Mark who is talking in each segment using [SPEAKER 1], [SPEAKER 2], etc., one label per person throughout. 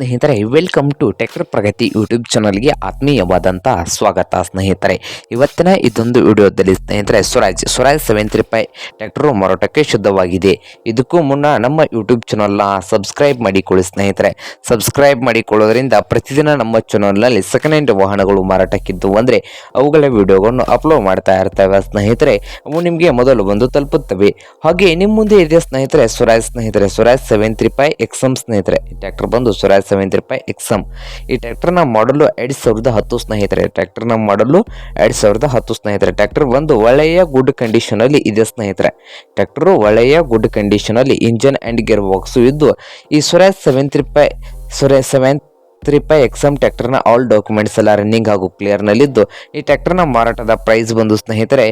[SPEAKER 1] ಸ್ನೇಹಿತರೆ, welcome to tractor Pragati YouTube ಚಾನಲ್ಗೆ ಆತ್ಮೀಯವಾದಂತಹ ಸ್ವಾಗತ ಸ್ನೇಹಿತರೆ. ಇವತ್ತಿನ ಇದೊಂದು ವಿಡಿಯೋದಲ್ಲಿ ಸ್ನೇಹಿತರೆ, Swaraj Swaraj seven three five tractor ಮಾರಾಟಕ್ಕೆ ಶುದ್ಧವಾಗಿದೆ. ಇದಕ್ಕೂ ಮುನ್ನ ನಮ್ಮ ಯೂಟ್ಯೂಬ್ ಚಾನಲ್ನ ಸಬ್ಸ್ಕ್ರೈಬ್ ಮಾಡಿಕೊಳ್ಳಿ ಸ್ನೇಹಿತರೆ. ಸಬ್ಸ್ಕ್ರೈಬ್ ಮಾಡಿಕೊಳ್ಳೋದ್ರಿಂದ ಪ್ರತಿದಿನ ನಮ್ಮ ಚಾನಲ್ನಲ್ಲಿ ಸೆಕೆಂಡ್ ಹ್ಯಾಂಡ್ ವಾಹನಗಳು ಮಾರಾಟಕ್ಕಿದ್ದು ಅಂದರೆ ಅವುಗಳ ವಿಡಿಯೋಗಳನ್ನು ಅಪ್ಲೋಡ್ ಮಾಡ್ತಾ ಇರ್ತವೆ ಸ್ನೇಹಿತರೆ. ಅವು ನಿಮಗೆ ಮೊದಲು ಬಂದು ತಲುಪುತ್ತವೆ. ಹಾಗೆ ನಿಮ್ಮ ಮುಂದೆ ಇದೆ ಸ್ನೇಹಿತರೆ, ಸ್ವರಾಜ್ ಸ್ನೇಹಿತರೆ, Swaraj seven three five XM ಸ್ನೇಹಿತರೆ. ಟ್ರ್ಯಾಕ್ಟರ್ ಬಂದು ಸ್ವರಾಜ್ ಸೆವೆನ್ ರೂಪಾಯಿ ಎಕ್ಸಮ್ ಈ ಟ್ರ್ಯಾಕ್ಟರ್ನ ಮಾಡಲು ಎರಡು ಸಾವಿರದ ಹತ್ತು ಸ್ನೇಹಿತರೆ ಟ್ರ್ಯಾಕ್ಟರ್ನ ಮಾಡಲು ಎರಡು ಸಾವಿರದ ಹತ್ತು ಸ್ನೇಹಿತರೆ ಟ್ರ್ಯಾಕ್ಟರ್ ಒಂದು ಒಳ್ಳೆಯ ಗುಡ್ ಕಂಡೀಷನಲ್ಲಿ ಇದೆ ಸ್ನೇಹಿತರೆ. ಟ್ರ್ಯಾಕ್ಟರು ಒಳ್ಳೆಯ ಗುಡ್ ಕಂಡೀಷನಲ್ಲಿ ಇಂಜನ್ ಆ್ಯಂಡ್ ಗೇರ್ ಬಾಕ್ಸು ಇದ್ದು, ಈ ಸುರೇಶ್ ಸೆವೆಂತ್ ರೂಪಾಯಿ Suresh seventh three five XM ಟ್ರ್ಯಾಕ್ಟರ್ನ ಆಲ್ ಡಾಕ್ಯುಮೆಂಟ್ಸ್ ಎಲ್ಲ ರನ್ನಿಂಗ್ ಹಾಗೂ ಕ್ಲಿಯರ್ನಲ್ಲಿದ್ದು ಈ ಟ್ರ್ಯಾಕ್ಟರ್ನ ಮಾರಾಟದ ಪ್ರೈಸ್ ಬಂದು ಸ್ನೇಹಿತರೆ,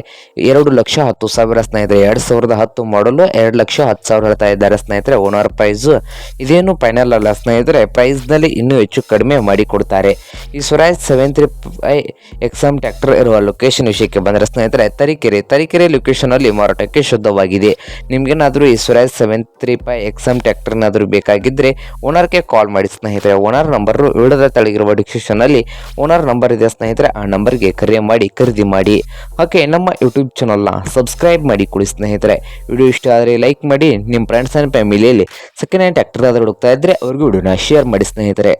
[SPEAKER 1] ಎರಡು ಲಕ್ಷ ಹತ್ತು ಸಾವಿರ ಸ್ನೇಹಿತರೆ, ಎರಡು ಸಾವಿರದ ಹತ್ತು ಮಾಡಲು ಎರಡು ಲಕ್ಷ ಹತ್ತು ಸಾವಿರ ಹೇಳ್ತಾ ಇದ್ದಾರೆ ಸ್ನೇಹಿತರೆ ಓನರ್ ಪ್ರೈಸ್ ಇದೇನು ಫೈನಲ್ ಅಲ್ಲ ಸ್ನೇಹಿತರೆ ಪ್ರೈಸ್ನಲ್ಲಿ ಇನ್ನೂ ಹೆಚ್ಚು ಕಡಿಮೆ ಮಾಡಿಕೊಡ್ತಾರೆ. ಈ Swaraj seven three five XM tractor ಇರುವ ಲೊಕೇಶನ್ ವಿಷಯಕ್ಕೆ ಬಂದರೆ ಸ್ನೇಹಿತರೆ, ತರೀಕೆರೆ ತರೀಕೆರೆ ಲೊಕೇಶನಲ್ಲಿ ಮಾರಾಟಕ್ಕೆ ಶುದ್ಧವಾಗಿದೆ. ನಿಮಗೇನಾದರೂ ಈ Swaraj seven three five exam ಟ್ರ್ಯಾಕ್ಟರ್ನಾದರೂ ಬೇಕಾಗಿದ್ದರೆ ಓನರ್ಗೆ ಕಾಲ್ ಮಾಡಿ ಸ್ನೇಹಿತರೆ ಓನರ್ ನಂಬರ್ ವಿಡಿಯೋದ ತಳಗಿರುವ ಡಿಸ್ಕ್ರಿಪ್ಷನಲ್ಲಿ ಓನರ್ ನಂಬರ್ ಇದೆ ಸ್ನೇಹಿತರೆ, ಆ ನಂಬರ್ಗೆ ಕರೆ ಮಾಡಿ, ಖರೀದಿ ಮಾಡಿ. ಓಕೆ ನಮ್ಮ ಯೂಟ್ಯೂಬ್ ಚಾನಲ್ನ ಸಬ್ಸ್ಕ್ರೈಬ್ ಮಾಡಿ ಕೊಡಿ ಸ್ನೇಹಿತರೆ. ವಿಡಿಯೋ ಇಷ್ಟ ಆದರೆ ಲೈಕ್ ಮಾಡಿ, ನಿಮ್ಮ ಫ್ರೆಂಡ್ಸ್ ಆ್ಯಂಡ್ ಫ್ಯಾಮಿಲಿಯಲ್ಲಿ ಸೆಕೆಂಡ್ ಹ್ಯಾಂಡ್ ಟ್ರ್ಯಾಕ್ಟರ್ ಆದರೂ ಹುಡುಕ್ತಾ ಇದ್ದರೆ ಅವ್ರಿಗೂ ವಿಡಿಯೋನ ಶೇರ್ ಮಾಡಿ ಸ್ನೇಹಿತರೆ.